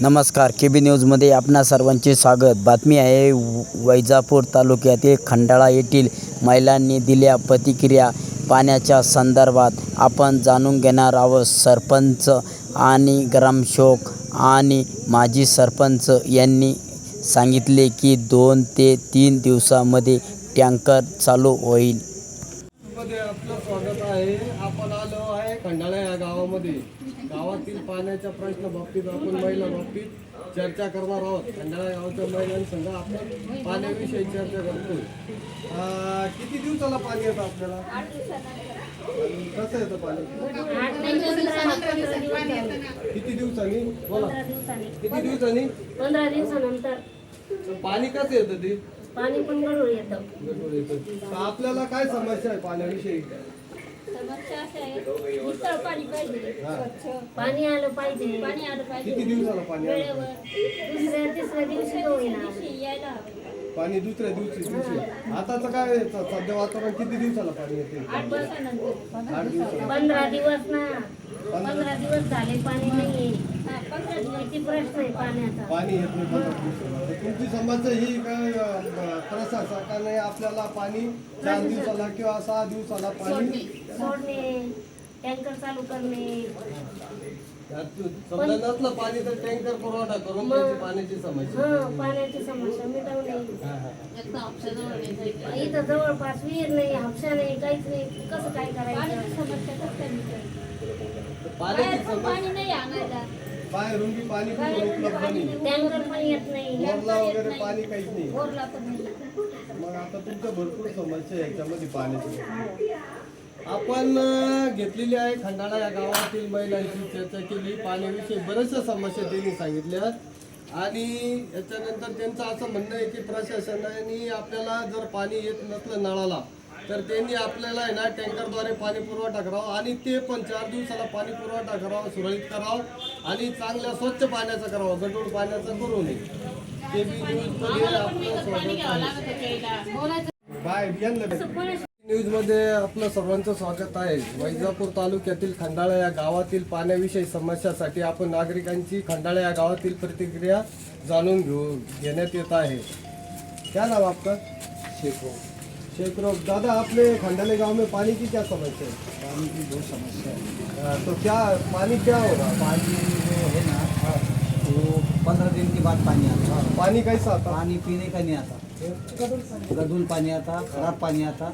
नमस्कार के बी न्यूजमध्ये आपणा सर्वांचे स्वागत. बातमी आहे व- वैजापूर तालुक्यातील खंडाळा येथील महिलांनी दिल्या प्रतिक्रिया पाण्याच्या संदर्भात आपण जाणून घेणार आहोत. सरपंच आणि ग्रामसेवक आणि माजी सरपंच यांनी सांगितले की दोन ते तीन दिवसामध्ये टँकर चालू होईल. मध्ये आपलं स्वागत आहे. आपण आलो आहे खंडाळा या गावामध्ये. गावातील पाण्याच्या प्रश्न बाबतीत आपण महिला बाबतीत चर्चा करणार आहोत. खंडाळा गावाच्या महिलांसंग आपण पाण्याविषयी चर्चा करतोय. अं, किती दिवसाला पाणी येतं आपल्याला? आणि कसं येतं पाणी? किती दिवसांनी? बोला. किती दिवसांनी? पंधरा दिवसानंतर. पाणी कसं येतं ते? पाणी पण गळून येतं. आपल्याला काय समस्या आहे पाण्याविषयी? समस्या अशी आहे नितळ पाणी पाहिजे. पाणी आलं पाहिजे. पाणी आलं पाहिजे. किती दिवसाला पाणी आलं वेळेवर. दुसऱ्या तिसऱ्या दिवशी होईना दिवशी यायला हवं. पाणी दुसऱ्या दिवशी दिवशी आताचं काय आहे? स- सध्या वातावरण किती दिवसाला पाणी येते? आठ दिवसानंतर. आठ दिवसाला. पंधरा दिवस ना. पंधरा दिवस झाले पाणी नाही. पाणी येत नाही. तुमची समस्या ही काय अं, प्रशासकाने आपल्याला पाणी चार दिवसाला किंवा सहा दिवसाला पाणी सोडणे. टँकर चालू करणे. यात समजा नसलं पाणी तर टँकर पुरवठा करून पाण्याची समस्या. हा पाण्याची समस्या मिटवणे. इथं जवळपास विहीर नाही हापशा नाही काहीच नाही. कसं काय पाण्याची करायचं कसं काय समस्या पाणी नाही आणायला. बाहेरून बी पाणी पण उपलब्ध नाही. टँकर पण येत नाही. बोरला वगैरे पाणी काहीच नाही. बोरला पण नाही. मग आता तुमचं भरपूर समस्या आहे याच्यामध्ये पाण्याची. आपण घेतलेली आहे खंडाळा या गावातील महिलांशी चर्चा केली. पाण्याविषयी बऱ्याचशा समस्या त्यांनी सांगितल्या आणि याच्यानंतर त्यांचं असं म्हणणं आहे की प्रशासनाने आपल्याला जर पाणी येत नसलं नळाला तर त्यांनी आपल्याला आहे ना टँकरद्वारे पाणी पुरवठा करावा आणि ते पण चार दिवसाला पाणी पुरवठा करावा सुरळीत करावं आणि चांगल्या स्वच्छ पाण्याचा करावा गढूळ पाण्याचा करू नये ते बी न्यूजमध्ये आपलं स्वागत आहे. बाय यांना न्यूजमध्ये आपलं सर्वांचं स्वागत आहे. वैजापूर तालुक्यातील खंडाळा या गावातील पाण्याविषयी समस्यासाठी आपण नागरिकांची खंडाळा या गावातील प्रतिक्रिया जाणून घेऊ घेण्यात येत आहे. क्या नाम आपका? शेखरो दादा अपने खंडाले गाँव में पानी की क्या समस्या है? पानी की बहुत समस्या है। हाँ, तो क्या पानी क्या होगा? पानी जो है ना वो पंद्रह दिन के बाद पानी आता। है पानी कैसा आता? पानी पीने का नहीं आता। गदूल पानी आता खराब पानी आता।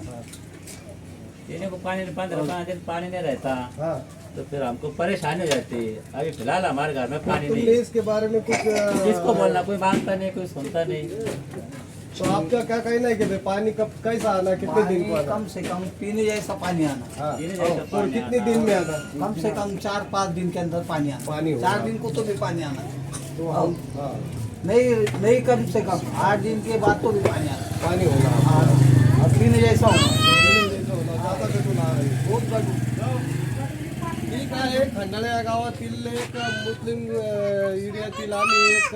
पीने को पानी पंद्रह पंद्रह दिन पानी नहीं रहता। हाँ। तो फिर हमको परेशानी हो जाती। है अभी फ़िलहाल हमारे घर में पानी नहीं। इसके बारे में कुछ किसको बोलना कोई माँगता नहीं कोई सुनता नहीं। तो आपका क्या कहना है कि भाई पानी कब कैसा आना? कितने दिन को आना? कम से कम पीने जैसा पानी आना। हाँ। और कितने दिन में आना? कम से कम चार पाँच दिन के अंदर पानी आना। पानी चार दिन को तो भी पानी आना। तो हम हाँ। नहीं नहीं कम से कम आठ दिन के बाद तो भी पानी आना। पानी होगा। हाँ। और पीने जैसा होगा. बहुत ठीक आहे खंडाळा या गावातील एक मुस्लिम एरियातील आम्ही एक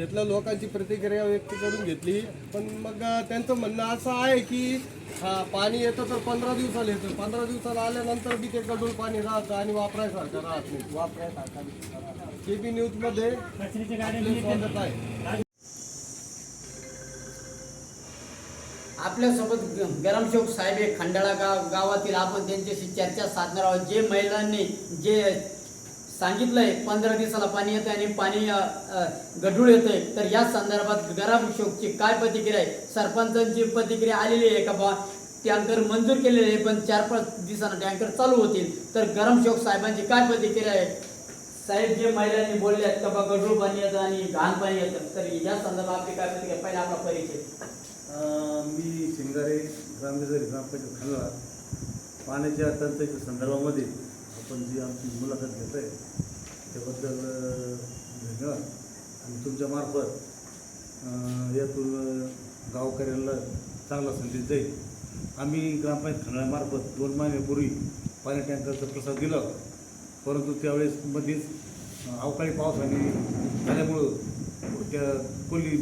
घेतलं लोकांची प्रतिक्रिया व्यक्त करून घेतली. पण मग त्यांचं म्हणणं असं आहे की हा पाणी येतं तर पंधरा दिवसाला येतं. पंधरा दिवसाला आल्यानंतर बी ते गडूळ पाणी राहतं आणि वापरायसारखं राहत नाही. वापरायसारखा के बी न्यूजमध्ये स्वागत आहे. आपल्यासोबत गरमशोक साहेब हे खंडाळा गाव गावातील आपण त्यांच्याशी चर्चा साधणार आहोत. जे महिलांनी जे सांगितलंय पंधरा दिवसाला पाणी येतं आणि पाणी गढूळ येतंय. तर या संदर्भात गरमशोकची काय प्रतिक्रिया आहे? सरपंचांची प्रतिक्रिया आलेली आहे का बा? टँकर मंजूर केलेले आहे पण चार पाच दिवसांना टँकर चालू होतील. तर गरमशोक साहेबांची काय प्रतिक्रिया आहे? साहेब जे महिलांनी बोलले आहेत का बा गढूळ पाणी येतं आणि घाण पाणी येतं तर या संदर्भात आपली काय प्रतिक्रिया पहिला आपला परिचय. अं, मी शिंगारे ग्रामविकास ग्रामपंचायत पाण्याच्या टंचाईच्या संदर्भामध्ये आपण जी आमची मुलाखत घेत आहे त्याबद्दल धन्यवाद आणि तुमच्या मार्फत यातून गावकऱ्यांना चांगला संदेश जाईल आम्ही ग्रामपंचायत खंडाळ्यामार्फत दोन महिन्यापूर्वी पाणी टँकरचा प्रसाद दिला. परंतु त्यावेळेस मध्येच अवकाळी अवकाळी पावसाने झाल्यामुळं त्या कोल्ली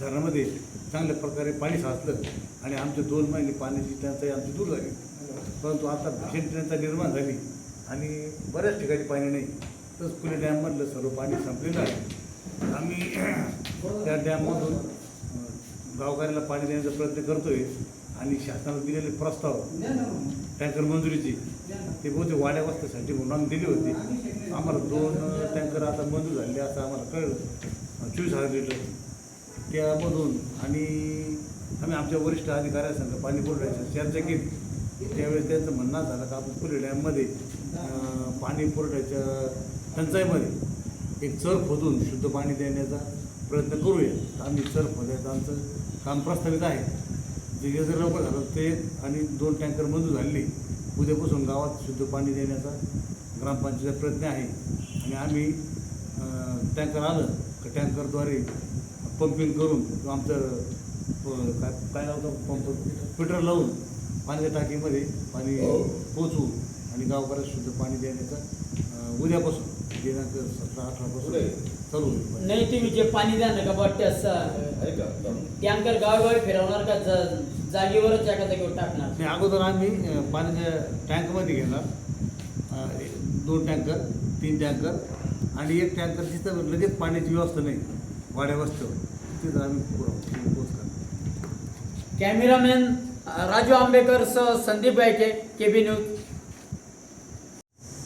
धरणामध्ये चांगल्या प्रकारे पाणी साचलं आणि आमचे दोन महिने पाण्याची टंचाई आमची दूर झाली. परंतु आता भीषण टंचाई निर्माण झाली. आणि बऱ्याच ठिकाणी पाणी नाही. तसं पुणे डॅममधलं सर्व पाणी संपलेलं आहे. आम्ही त्या डॅममधून गावकऱ्याला पाणी देण्याचा प्रयत्न करतोय आणि शासनाला दिलेले प्रस्ताव टँकर मंजुरीची ते बहुतेक वाड्या वस्त्यासाठी म्हणून आम्ही दिली होती. आम्हाला दोन टँकर आता मंजूर झाले असं आम्हाला कळलं. चोवीस हजार लिटर. त्यामधून आणि आम्ही आमच्या वरिष्ठ अधिकाऱ्यांसंग पाणी पुरवठ्याची चर्चा केली. त्यावेळेस त्यांचं म्हणणं झालं का आपण पुणे डॅममध्ये पाणी पुरवठ्याच्या टंचाईमध्ये एक चर खोदून शुद्ध पाणी देण्याचा प्रयत्न करूया. आम्ही चर खोदायचं आमचं काम प्रस्तावित आहे. जे जर लवकर झालं ते आणि दोन टँकर मंजूर झालेली उद्यापासून गावात शुद्ध पाणी देण्याचा ग्रामपंचायतीचा प्रयत्न आहे. आणि आम्ही टँकर आलं का टँकरद्वारे पंपिंग करून आमचं काय काय लावतं पंप फिल्टर लावून पाण्याच्या टाकीमध्ये पाणी पोचवू आणि गावकऱ्यास शुद्ध पाणी देण्याचा उद्यापासून दिनांक सतरा अठरापासून चालू होईल. नाही तुम्ही जे पाणी द्या ना का बट टँकर गावोगावी फिरवणार का ज- जागेवरच एका जागेवर टाकणार? आणि अगोदर आम्ही पाण्याच्या टँकमध्ये घेणार. दोन टँकर तीन टँकर आणि एक टँकर जिथं लगेच पाण्याची व्यवस्था नाही वाड्या वस्त्यावर तिथं आम्ही पुरव पोच करणार. कॅमेरामॅन राजू आंबेकर सह संदीप बायके केबी न्यूज.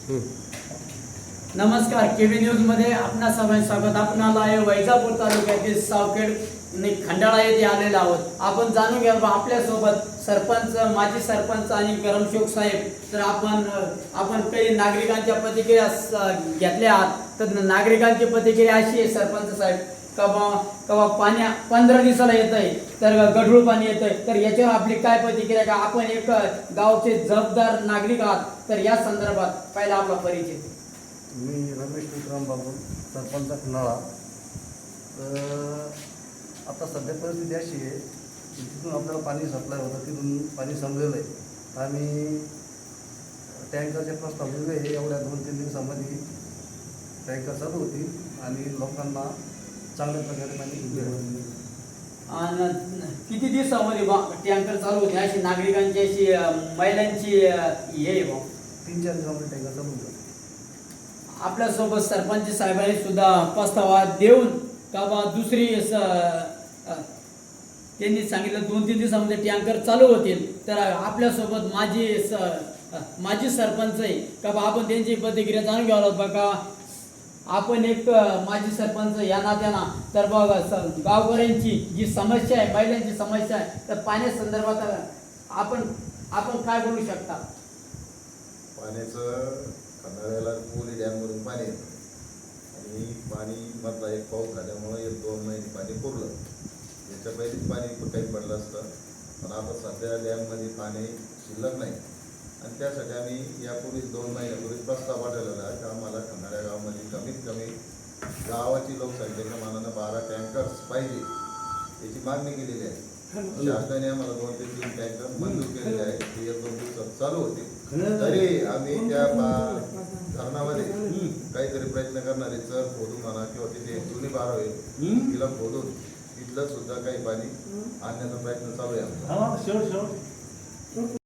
नमस्कार केबी न्यूजमध्ये आपणा सर्वांचे स्वागत. आपण आलो आहे वैजापूर तालुक्यातील सावखेड खंडाळा येथे आलेलो आहोत. आपण जाणून घ्या बा आपल्यासोबत सरपंच माजी सरपंच आणि करमशोक साहेब. तर आपण आपण काही नागरिकांच्या प्रतिक्रिया घेतल्या आहात. तर नागरिकांची प्रतिक्रिया अशी आहे सरपंच साहेब. कवा कवा पाण्या पंधरा दिवसाला येत आहे तर गढूळ पाणी येत आहे तर याच्यावर आपली काय प्रतिक्रिया का? आपण एक गावचे जबाबदार नागरिक आहात तर या संदर्भात पहिला आपला परिचय. मी रमेश विक्रम बाबू सरपंच खनाळा तर आता सध्या परिस्थिती अशी आहे की तिथून आपल्याला पाणी सप्लाय होतं तिथून पाणी संपलेलं आहे. तर आम्ही टँकरचे प्रस्ताव दिले एवढ्या दोन तीन दिवसामध्ये टँकर चालू होतील आणि लोकांना चांगल्या प्रकारे पाणी. आणि किती दिवसामध्ये बा टँकर चालू होते? अशी नागरिकांची अशी अ, महिलांची अ, हे आहे बा. तीन चार दिवसामध्ये टँकर चालू होतं आपल्यासोबत सरपंच साहेबांनी सुद्धा प्रस्तावा देऊन का बा दुसरी स- अ, त्यांनी सांगितलं दोन तीन दिवसामध्ये टँकर चालू होतील. तर आपल्यासोबत माझी स अ, माजी सरपंच आहे. का बा आपण त्यांची प्रतिक्रिया जाणून घ्यावं बघा आपण एक माजी सरपंच या नात्यानं तर बघ गावकऱ्यांची जी समस्या आहे महिलांची समस्या आहे तर पाण्यासंदर्भात अ, आपण आपण काय बोलू शकता? पाण्याचं खंडाळ्याला कोली डॅमवरून पाणी येतं आणि पाणी मधला एक पाऊस झाल्यामुळं एक दोन महिने पाणी पुरलं. याच्या पहिलेच पाणी काही पडलं असतं. पण आता सध्या डॅममध्ये पाणी शिल्लक नाही. आणि त्यासाठी आम्ही यापूर्वी दोन महिन्यापूर्वी प्रस्ताव पाठवलेला आहे की आम्हाला खंडाळ्या गावामध्ये कमीत कमी गावाची लोकसंख्येच्या मानानं बारा टँकर्स पाहिजे याची मागणी केलेली आहे. शासनाने आम्हाला दोन ते तीन टँकर मंजूर केलेले आहे ते एक दोन दिवसात चालू होते तरी आम्ही त्या धरणामध्ये काहीतरी प्रयत्न करणार चर खोदून म्हणा किंवा तिथे जुनी बार होईल तिला खोदून तिथलं सुद्धा काही पाणी आणण्याचा प्रयत्न चालू आहे आमचा.